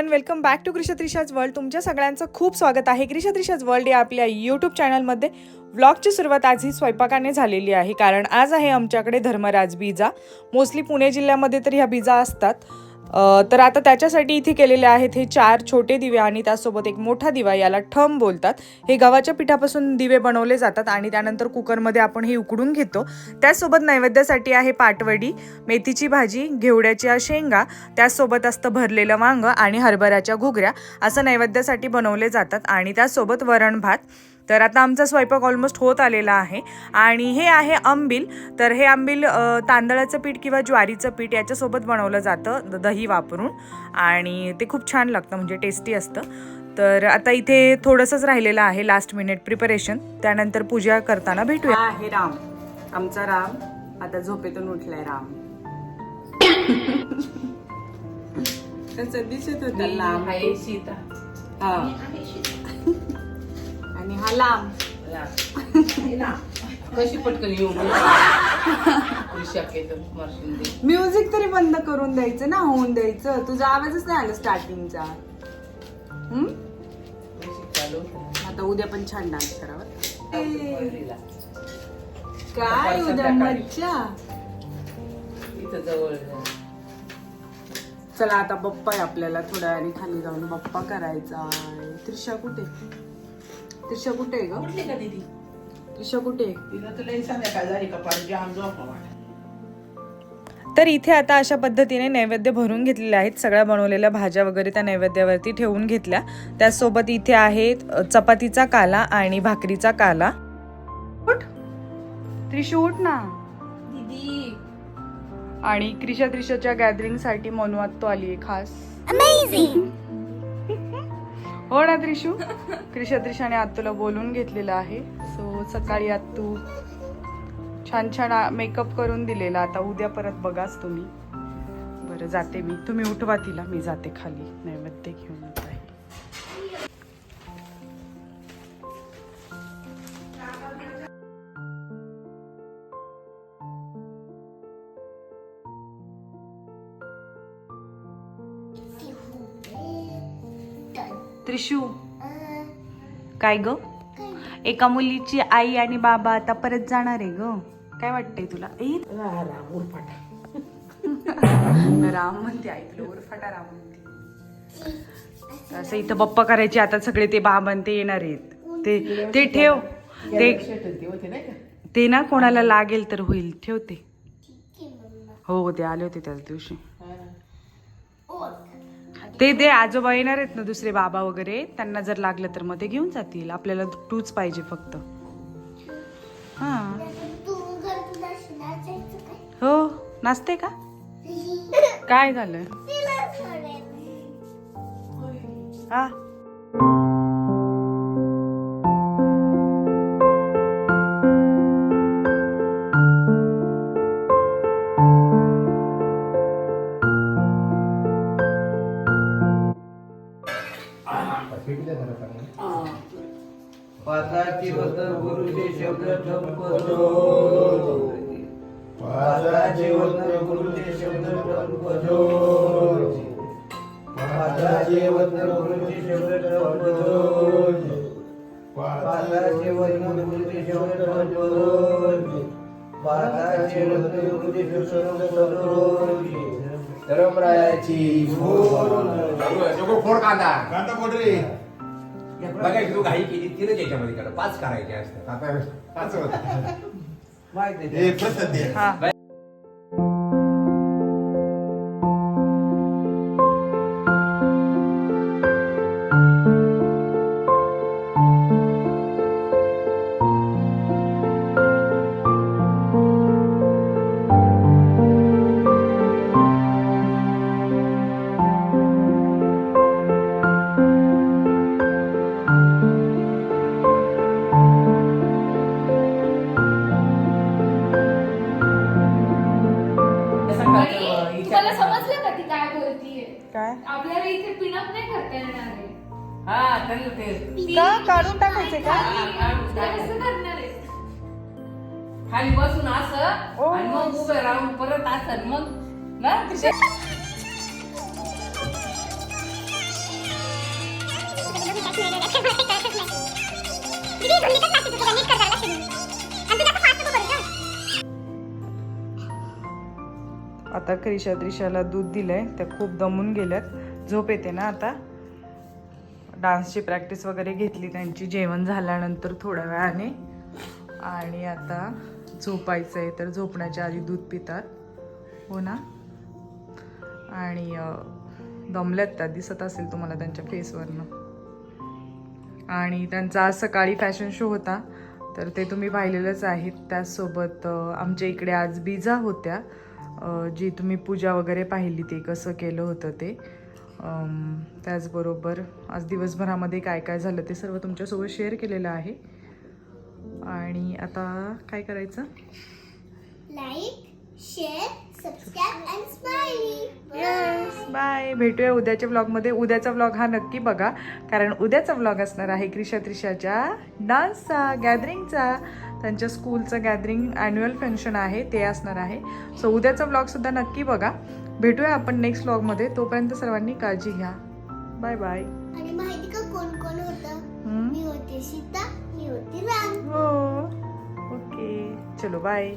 Everyone welcome back to Krishtrisha's world तुमच्या सगळ्यांचं खूप स्वागत आहे. क्रिशत्रिशाज वर्ल्ड या आपल्या यूट्यूब चॅनलमध्ये व्लॉगची सुरुवात आज ही स्वयंपाकाने झालेली आहे. कारण आज आहे आमच्याकडे धर्मराज बीजा. मोस्टली पुणे जिल्ह्यामध्ये तर ह्या बीजा असतात. तर आता त्याच्यासाठी इथे केलेले आहेत हे चार छोटे दिवे आणि त्यासोबत एक मोठा दिवा याला ठम बोलतात. हे गव्हाच्या पिठापासून दिवे बनवले जातात आणि त्यानंतर कुकरमध्ये आपण हे उकडून घेतो. त्यासोबत नैवेद्यासाठी आहे पाटवडी मेथीची भाजी घेवड्याच्या शेंगा त्याचसोबत असतं भरलेलं वांग आणि हरभऱ्याच्या घुगऱ्या. असं नैवेद्यासाठी बनवले जातात आणि त्याचसोबत वरण भात तर आता आमचा स्वयंपाक ऑलमोस्ट होत आलेला आहे. आणि हे आहे आंबील तर हे आंबील तांदळाचं पीठ किंवा ज्वारीचं पीठ याच्यासोबत बनवलं जातं द- दही वापरून. आणि ते खूप छान लागतं म्हणजे टेस्टी असतं. तर आता इथे थोडंसंच राहिलेलं आहे लास्ट मिनिट प्रिपरेशन त्यानंतर पूजा करताना भेटूया. हा आहे राम. आमचा राम. आता झोपेतून उठलाय राम. कसं दिसत होता लांब. आहे सीता हा लांब कशी पटकन येऊ? म्युझिक तरी बंद करून द्यायचं ना होऊन द्यायचं. तुझा आवाजच नाही आला स्टार्टिंगचा आता उद्या पण छान डान्स करावा. काय उद्या. मज्जा? इथं जवळ चला आता बप्पा आहे आपल्याला थोड्या वेळाने खाली जाऊन बप्पा करायचा आहे. त्रिशा कुठे? त्रिशा कुठे आहे ग? कुठली का दीदी? त्रिशा कुठे आहे? तुला संध्याकाळ झाली का झोपा तर इथे आता अशा पद्धतीने नैवेद्य भरून घेतलेले आहेत. सगळ्या बनवलेल्या भाज्या वगैरे त्या नैवेद्यावरती ठेवून घेतल्या. त्याचसोबत इथे आहे अ, चपातीचा काला आणि भाकरीचा काला. उठ. त्रिशू उठ ना. दीदी. आणि क्रिशा त्रिशाच्या गॅदरिंगसाठी मनू आत्तो आली आहे खास हो ना त्रिशू. क्रिशा त्रिशाने आत्तूला बोलून घेतलेलं आहे. सो सकाळी आत्तू छान छान मेकअप करून दिलेला. आता उद्या परत बघाच तुम्ही. बरं जाते मी. तुम्ही उठवा तिला. मी जाते खाली. नैवेद्य घेऊन. त्रिशू. काय ग? एका मुलीची आई आणि बाबा आता परत जाणार आहे ग. काय वाटतंय तुला? ए राम उरफाटा. राम म्हणते आई तुला उरफाटा राम म्हणते. असं इथं बप्पा करायचे आता सगळे ते बाबां ते येणार आहेत. ते ते ठेव. ते ते ना कोणाला लागेल तर होईल. ठेवते. हो ते आले होते त्याच दिवशी. ते ते आजोबा येणार आहेत ना दुसरे बाबा वगैरे. त्यांना जर लागलं तर मग ते घेऊन जातील. आपल्याला टूच पाहिजे फक्त. हा. हो नाचते का? काय झालं? हा. पाताची वत गुरुचे शब्द ठपतो पाताचे वत गुरुचे शब्द ठपतो पाताचे वत गुरुचे शब्द ठपतो पाताचे वत गुरुचे शब्द ठपतो पाताचे वत गुरुचे शब्द ठपतो धर्मरायाची फोड कांदा. कांदा पोट रे बघा तू घाई केली तीनच याच्यामध्ये करा पाच करायचे असतात. आता पाच होत. माहिती आपल्याला इथे पिनअप नाही करता येणार आहे. हा त्यांना ते ती- का? काढून टाकायचे का? खाली- ते कसं करणार आहे. खाली बसून असं आणि मग उभे राहून परत असं मग ना? आता क्रिशा त्रिशाला दूध दिलंय त्या खूप दमून गेल्यात. झोप येते ना आता? डान्सची प्रॅक्टिस वगैरे घेतली त्यांची जेवण झाल्यानंतर थोड्या वेळाने. आणि आता झोपायचं आहे तर झोपण्याच्या आधी दूध पितात. हो ना? आणि दमल्यात त्या दिसत असेल तुम्हाला त्यांच्या फेसवरनं. आणि त्यांचा आज सकाळी फॅशन शो होता तर ते तुम्ही पाहिलेलंच आहेत. त्याचसोबत आमच्या इकडे आज बीजा होत्या. जी तुम्ही पूजा वगैरे पाहिली ते कसं केलं होतं ते त्याचबरोबर आज दिवसभरामध्ये काय काय झालं ते सर्व तुमच्यासोबत शेअर केलेलं आहे. आणि आता काय करायचं? Like share subscribe and smiley yes bye भेटूया उद्याच्या व्लॉगमध्ये उद्याचा व्लॉग हा नक्की बघा कारण उद्याचा व्लॉग असणार आहे क्रिशा त्रिशाच्या डान्सचा गॅदरिंगचा त्यांच्या स्कूलचं गॅदरिंग ॲन्युअल फंक्शन आहे ते असणार आहे. सो उद्याचा व्लॉगसुद्धा नक्की बघा. भेटूया आपण नेक्स्ट व्लॉगमध्ये तोपर्यंत सर्वांनी काळजी घ्या. बाय बाय आणि माहिती का कोण कोण होतं? मी होते सीता मी होती राम. हो. ओके चलो बाय